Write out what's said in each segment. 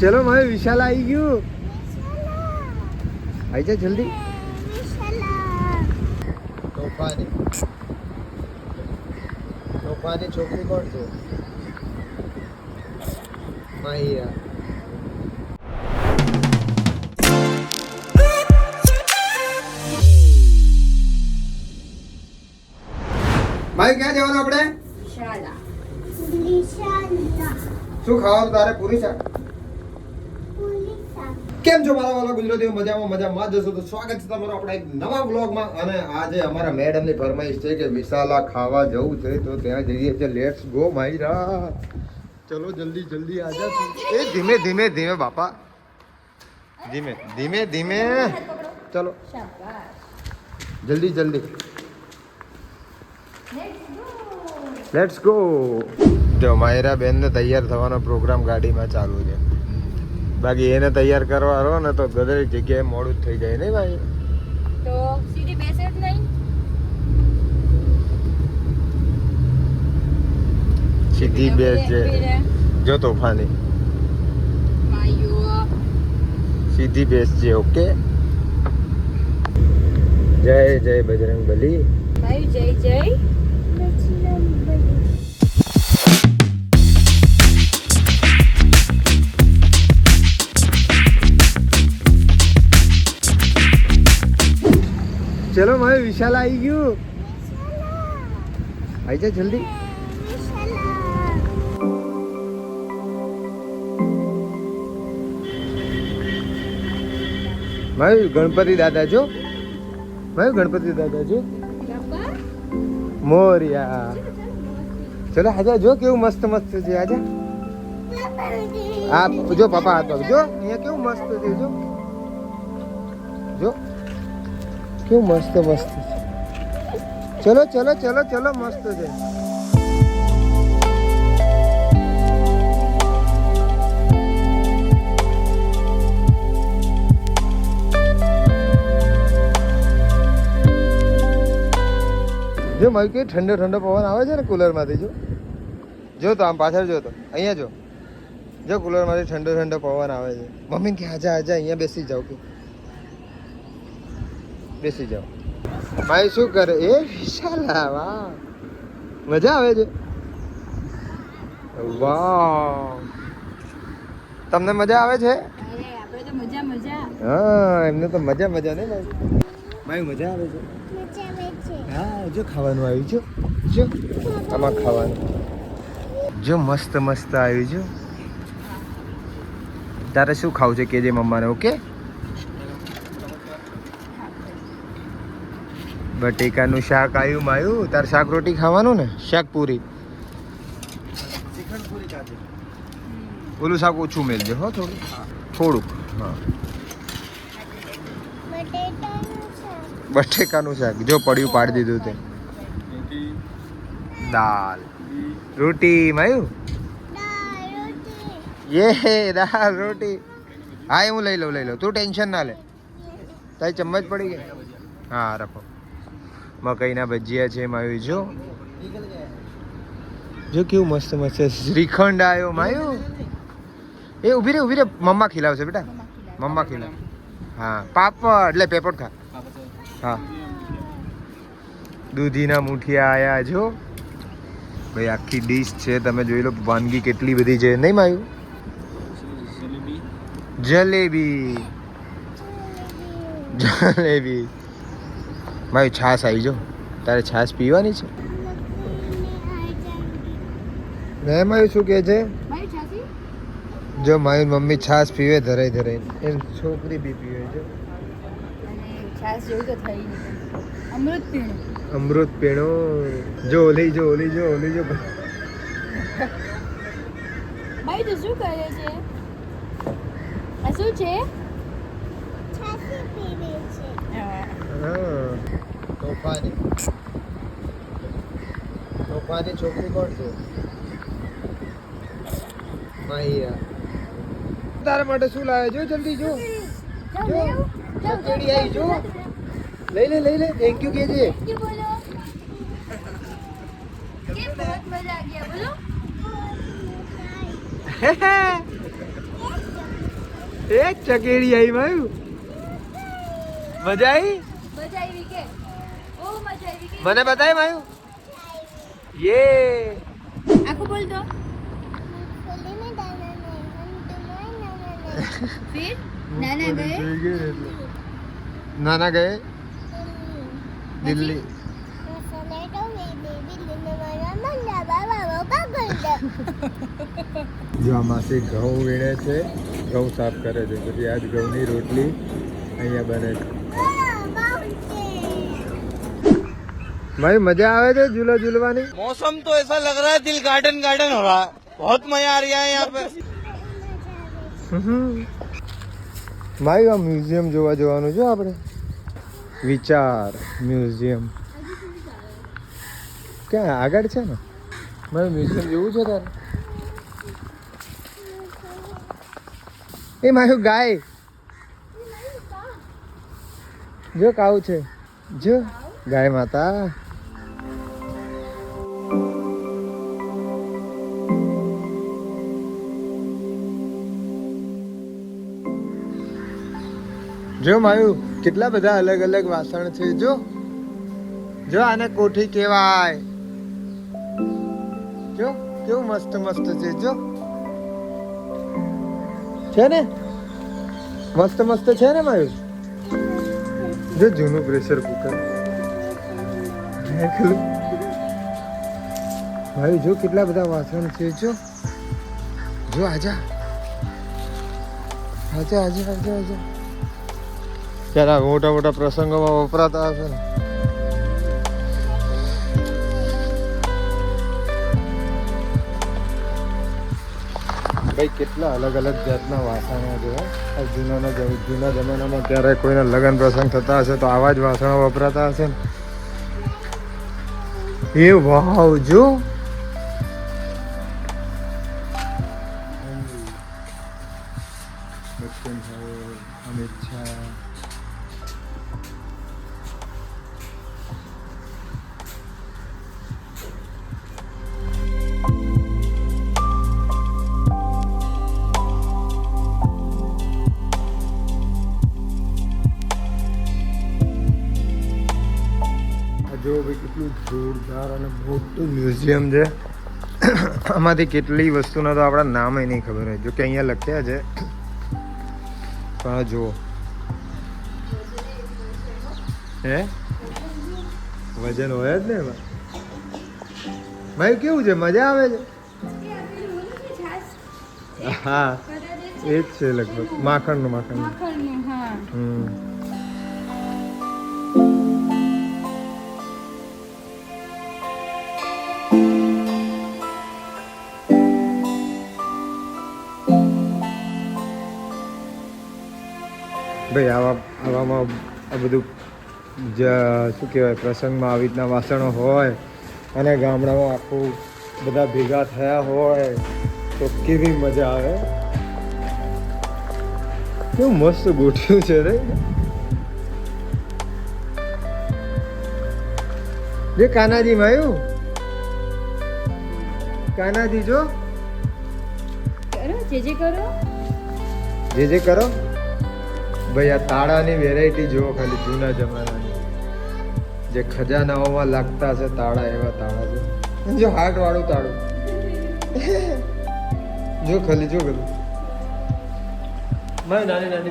ચલો મારે વિશાલ આવી ગયું. આવી જા જલ્દી. તોફાની. તોફાની છોકરી કોણ છે? માહિયા. ભાઈ ક્યાં જવાનું આપણે? શું ખાવાનું તારે? પૂરી શાક? કેમ છો મારા વાલા ગુજરાતીઓ? મજામાં મજામાં જશો તો સ્વાગત છે તમારું આપણા એક નવા બ્લોગમાં અને આજે અમારા મેડમની ફરમાઈશ છે કે વિશાલા ખાવા જવું છે તો ત્યાં જઈએ છીએ. Let's go Myra. ચલો, જલ્દી જલ્દી આજા એ ધીમે ધીમે ધીમે, બાપા. ધીમે ધીમે ધીમે. ચલો. જલ્દી જલ્દી. લેટ્સ ગો જો, માયરા બેનને તૈયાર થવાનો પ્રોગ્રામ ગાડીમાં ચાલુ છે. બાકી એને તૈયાર કરવા રહો ને તો ગધેડી જગ્યાએ મોડું જ થઈ જાય નહીં ભાઈ? તો સીધી બેસે જ નહીં? સીધી બેસ. જો તોફાની. સીધી બેસ છે ઓકે? જય જય બજરંગ બલી ભાઈ જય જય. ચલો મારે વિશાલ આવી ગયું. આવી જા જલ્દી. મારે ગણપતિ દાદા જો. મારે ગણપતિ દાદા જો. મોરિયા. ચલો હાજર જો કેવું મસ્ત મસ્ત છે આજે આ જો પપ્પા હાથ જો અહીંયા કેવું મસ્ત છે જો. કેવું મસ્ત મસ્ત છે. ચલો ચલો ચલો ચલો, મસ્ત છે. જો મારી કઈ ઠંડો ઠંડો પવન આવે છે ને કુલરમાંથી, જો. જો તો આમ પાછળ જો તો, અહીંયા જો. જો કુલરમાંથી ઠંડો ઠંડો પવન આવે છે. મમ્મી કે આજા આજા અહીંયા બેસી જાવ કે. બેસી જાઓ. ભાઈ શું કરે? એ વિશાલ વાહ. મજા આવે છે? વાહ. તમને મજા આવે છે? આપણે મજા મજા. હા એમને તો મજા મજા ને ભાઈ મજા આવે છે? હા જો ખાવાનું આવ્યું છે. જો આમાં ખાવાનું. જો મસ્ત મસ્ત આવ્યું છે. તારે શું ખાવું છે? કેજે મમ્માને ઓકે? બટેકાનું શાક આવ્યું માયું. તારે શાક રોટી ખાવાનું ને? શાક પૂરી. ઓલું શાક ઓછું મેળજો હો થોડું થોડુંક, હા. બટેકાનું શાક. જો પડ્યું પાડી દીધું તે. દાલ. રોટી માયું? યે દાલ, રોટી. હા, એ હું લઈ લઉં લઈ લઉં. તું ટેન્શન ના લે. તારી ચમ્મચ પડી ગઈ? હા, રાખો. મકાઈના ભજીયા છે, માયું જો. જો કેવું મસ્ત મસ્ત શ્રીખંડ આવ્યો માયું. એ ઊભી રે ઊભી રે. મમ્મા ખીલાવશે બેટા. મમ્મા ખીલાવ હા, પાપડ. એટલે પેપર ખા. હા. દૂધીના મુઠિયા આયા જો. ભાઈ, આખી ડીશ છે. તમે જોઈ લો વાનગી કેટલી બધી છે. નહીં, માયું? જલેબી. જલેબી. મારી છાશ આવી જો તારે છાશ પીવાની છે? ને માયું શું કહે છે? જો મારી મમ્મી છાશ પીવે ધરાઈ ધરાઈ એમ છોકરી બી પીવે છે. અને છાસ જેવું તો થઈ નહીં. અમૃત પીણું. પીણો. જો ઓલી જો ઓલી જો ઓલી જો. ભાઈ તો શું કરે છે? આ શું છે. હા. હા. તોફાની તોફાની છોકરી કોણ છે? માહિયા. તારા માટે શું લાવે જો જલ્દી જો. લેવું? આવી જો. લઈ લે લઈ લે. થેન્ક યુ કેજે. એ ચકેડી આવી ભાઈ. મજા આવી મને બતાય માયુ? યે. આખું બોલ દો નાના ગયે? નાના ગયે? દિલ્હી. જો આ માસી ઘઉં વીણે છે ઘઉં સાફ કરે છે. પછી આજ ઘઉંની રોટલી અહીંયા બને છે. ભાઈ મજા આવે છે ઝૂલા ઝૂલવાની मौसम तो ऐसा लग रहा है दिल गार्डन गार्डन हो रहा है बहुत मजा आ रहा है यहाँ पे ભાઈ આ મ્યુઝિયમ જોવા જવાનું છે આપણે વિચાર મ્યુઝિયમ ક્યાં આગળ છે ને મારે મ્યુઝિયમ જોવું છે તારે એ મારું ગાય જો કાવ છે જો ગાય માતા જો માયું કેટલા બધા અલગ અલગ વાસણ છે, જો. જો આને કોઠી કહેવાય. જો, કેવું મસ્ત મસ્ત છે, જો. છે ને? મસ્ત મસ્ત છે ને માયું જો જૂનું પ્રેશર કુકર ભાઈ, જો કેટલા બધા વાસણ છે, જો. જો આજા આજા. આજા આજા આજા. ત્યારે મોટા મોટા પ્રસંગોમાં વપરાતા હશે ને. ભાઈ, કેટલા અલગ અલગ જાતના વાસણો હો. જૂનાના જૂના જમાનામાં ત્યારે કોઈના લગ્ન પ્રસંગ થતા હશે તો આવા જ વાસણો વપરાતા હશે ને. એ વાવ, જો. અને મોટું મ્યુઝિયમ છે. આમાંથી કેટલી વસ્તુના તો આપણા નામ નહીં ખબર હોય. જો કે અહીંયા લખ્યા છે. પણ જુઓ. હે? વજન હોય જ ને એમાં. ભાઈ કેવું છે? મજા આવે છે? હા. એ જ છે લગભગ. માખણનું માખણનું માખણનું હમ. ભાઈ આવા આવામાં આ બધું જ શું કહેવાય પ્રસંગમાં આવી રીતના વાસણો હોય અને ગામડામાં આખું બધા ભેગા થયા હોય તો કેવી મજા આવે? કેવું મસ્ત ગોઠવ્યું છે રે. જે કાનાજી માયું કાનાજી જો. કરો જે જે કરો. જે જે કરો. ભાઈ, આ તાળાની વેરાયટી જુઓ ખાલી જૂના જમાનાની. જે ખજાનાઓમાં લાગતા છે તાળા એવા તાળા છે. જો હાર્ટ વાળું તાળું. જો ખાલી જો ખાલી. મારી નાની નાની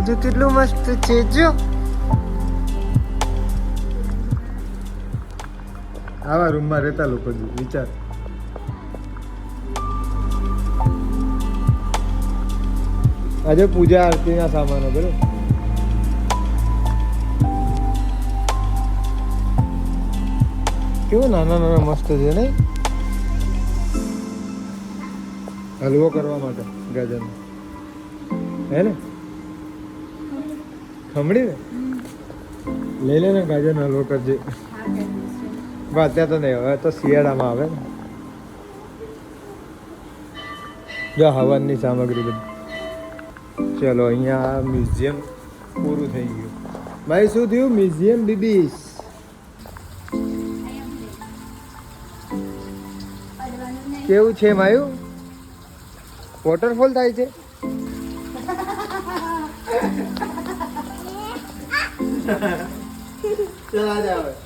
હજુ કેટલું મસ્ત છે, જો. આવા રૂમમાં રહેતા લોકો વિચાર. આજે પૂજા આરતીના સામાનો બરોબર? કેવો નાના નાના મસ્ત છે નહીં હલવો કરવા માટે ગાજરનો. હે ને? ખમણી ને? લઈ લે ને ગાજરનો હલવો કરજે. અત્યારે તો નહીં હવે તો શિયાળામાં આવે ને. જો હવનની સામગ્રી બધી. ચલો અહીંયા મ્યુઝિયમ પૂરું થઈ ગયું. ભાઈ શું થયું? મ્યુઝિયમ બીબીસ. કેવું છે માયું? વોટરફોલ થાય છે? ચલ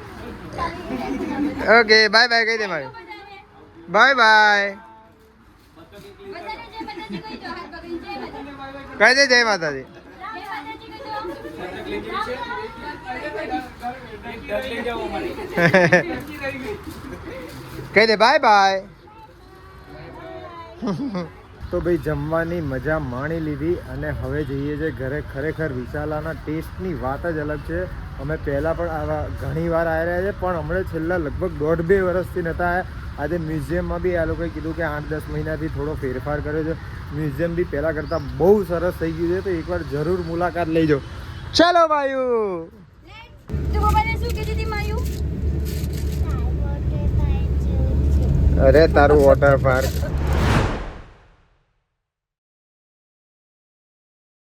ઓકે બાય બાય કહી દે મારે. બાય બાય કહી દો જય માતાજી. કહી દે બાય બાય તો ભાઈ જમવાની મજા માણી લીધી અને હવે જઈએ છીએ ઘરે ખરેખર વિશાલાના ટેસ્ટની વાત જ અલગ છે. અમે પહેલાં પણ આવા ઘણી વાર આવી રહ્યા છે પણ હમણાં છેલ્લા લગભગ દોઢ બે વર્ષથી નહોતા આવ્યા આજે મ્યુઝિયમમાં બી આ લોકોએ કીધું કે આઠ દસ મહિનાથી થોડો ફેરફાર કર્યો છે. મ્યુઝિયમ બી પહેલાં કરતાં બહુ સરસ થઈ ગયું છે તો એકવાર જરૂર મુલાકાત લઈ જાઓ ચાલો ભાઈઓ માયુ? અરે તારું વોટર પાર્ક